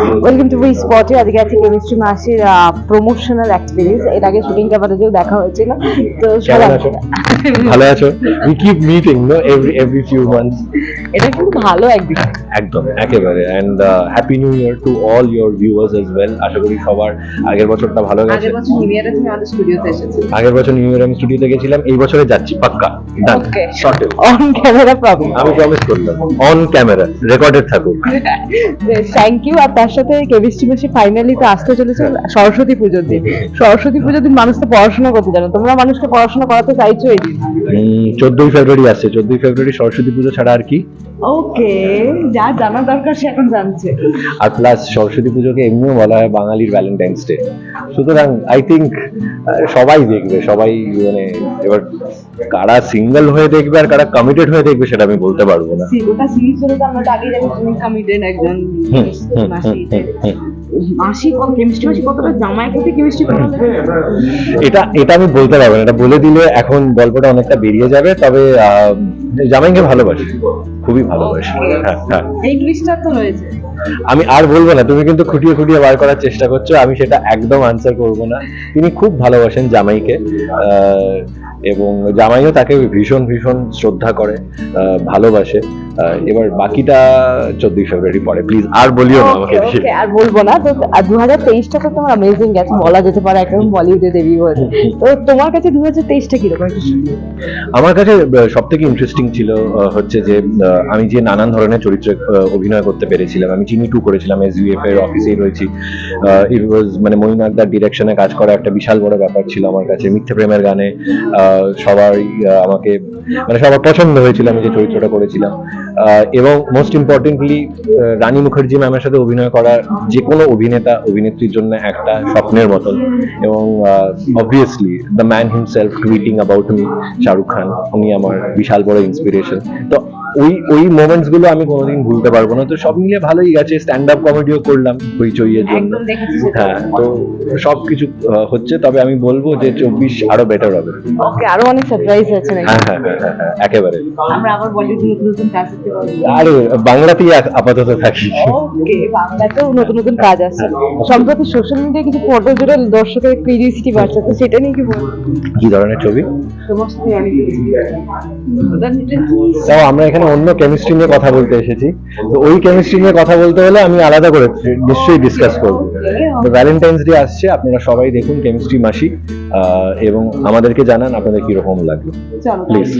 Welcome to we স্পটে আজকে আছে কেমিস্ট্রি মাসির প্রমোশনাল অ্যাক্টিভিটিস এর আগে শুটিং দেখা হয়েছিল। তো সবাই- ভালো আছো? We keep meeting no every every few months এটা কিন্তু ভালো একদিক একদম একেবারে। And happy new year to all your viewers as well আশা করি সবার আগের বছরটা ভালো গেছে। আগের বছর নিউ ইয়ারে তুমি আমাদের স্টুডিওতে আগের বছর নিউ ইয়ার আমি স্টুডিওতে গেছিলাম এই বছরে যাচ্ছি পাক্কা। ডান অন ক্যামেরা প্রবলেম আমি প্রমিস করলাম। অন ক্যামেরা রেকর্ডেড থাকুক। থ্যাংক ইউ আর তার সাথে কেমিস্ট্রি মেশে ফাইনালি তো আসতে চলেছে সরস্বতী পুজোর দিন। সরস্বতী পুজোর দিন মানুষ তো পড়াশোনা করতে জানো। তোমরা মানুষকে পড়াশোনা করাতে চাইছো এই দিন? চোদ্দই ফেব্রুয়ারি আসছে। চোদ্দই ফেব্রুয়ারি সরস্বতী পুজো ছাড়া আর কি। ওকে যা জানা দরকার সে এখন জানছে। আর প্লাস সরস্বতী পুজোকে এমনিও বলা হয় বাঙালির ভ্যালেন্টাইন্স ডে সুতরাং আই থিঙ্ক সবাই দেখবে সবাই মানে এবার কারা সিঙ্গেল হয়ে দেখবে আর কারা কমিটেড হয়ে দেখবে সেটা আমি বলতে পারব না। ওটা সিরিজ হলে তো আমরা তো আগেই জানি তুমি কমিটেড একজন মাসি। কত কেমিস্ট্রি মাসি কতটা জামাই কেমিস্ট্রি এটা এটা আমি বলতে পারব না এটা বলে দিলে এখন গল্পটা অনেকটা বেরিয়ে যাবে। তবে জামাইকে ভালোবাসি খুবই ভালোবাসি। হ্যাঁ হ্যাঁ। তো রয়েছে। আমি আর বলব না তুমি কিন্তু খুঁটিয়ে খুঁটিয়ে বার করার চেষ্টা করছ আমি সেটা একদম আনসার করব না। তিনি খুব ভালোবাসেন জামাইকে এবং জামাইও তাকে ভীষণ ভীষণ শ্রদ্ধা করে ভালোবাসে। এবার বাকিটা চোদ্দই ফেব্রুয়ারি পরে। প্লিজ আর বলিও না আমাকে। আর বলব না। তো দু হাজার তেইশটা তো তোমার অ্যামেজিং গেছে বলা যেতে পারে একদম বলিউডে দেবী হয়েছে। তো তোমার কাছে দু হাজার তেইশটা কীরকম আমার কাছে সব থেকে ইন্টারেস্টিং ছিল হচ্ছে যে আমি যে নানান ধরনের চরিত্রে অভিনয় করতে পেরেছিলাম আমি চিনি টু করেছিলাম এস ইউএফ এর অফিসেই রয়েছি। ইট ওয়াজ মানে মইনাকদার ডিরেকশনে কাজ করা একটা বিশাল বড় ব্যাপার ছিল আমার কাছে মিথ্যে প্রেমের গানে। আহ, সবাই আমাকে মানে সবার পছন্দ হয়েছিল আমি যে চরিত্রটা করেছিলাম। এবং মোস্ট ইম্পর্টেন্টলি রানী মুখার্জি ম্যামের সাথে অভিনয় করা যে কোনো অভিনেতা অভিনেত্রীর জন্য একটা স্বপ্নের মতন। এবং obviously the man himself tweeting about me Shahrukh Khan উনি আমার বিশাল বড় ইন্সপিরেশন তো ওই ওই মোমেন্টসগুলো আমি কোনোদিন ভুলতে পারব না। তো সব মিলিয়ে ভালোই গেছে স্ট্যান্ড আপ কমেডিও করলাম হইচইয়ের জন্য। হ্যাঁ তো সবকিছু আহ, হচ্ছে তবে আমি বলব যে চব্বিশ আরও বেটার হবে। ওকে আরও অনেক সারপ্রাইজ আছে নাকি? হ্যাঁ হ্যাঁ হ্যাঁ হ্যাঁ, একেবারে। আমরা আবার বলিউড নতুন নতুন কাজ করতে আরে বাংলাতেই আপাতত থাকি। ওকে বাংলাতেও নতুন নতুন কাজ আছে। সম্প্রতি সোশ্যাল মিডিয়ায় কিছু ফটো জুড়ে দর্শকের কিউরিয়াসিটি বাড়ছে তো সেটা নিয়ে কি বলব? কি ধরনের ছবি? কিছু তাও আমরা এখানে অন্য কেমিস্ট্রি নিয়ে কথা বলতে এসেছি। তো ওই কেমিস্ট্রি নিয়ে কথা বলতে হলে আমি আলাদা করে নিশ্চয়ই ডিসকাস করব। তো ভ্যালেন্টাইন্স ডে আসছে আপনারা সবাই দেখুন কেমিস্ট্রি মাসি আহ, এবং আমাদেরকে জানান আপনাদের কীরকম লাগল। প্লিজ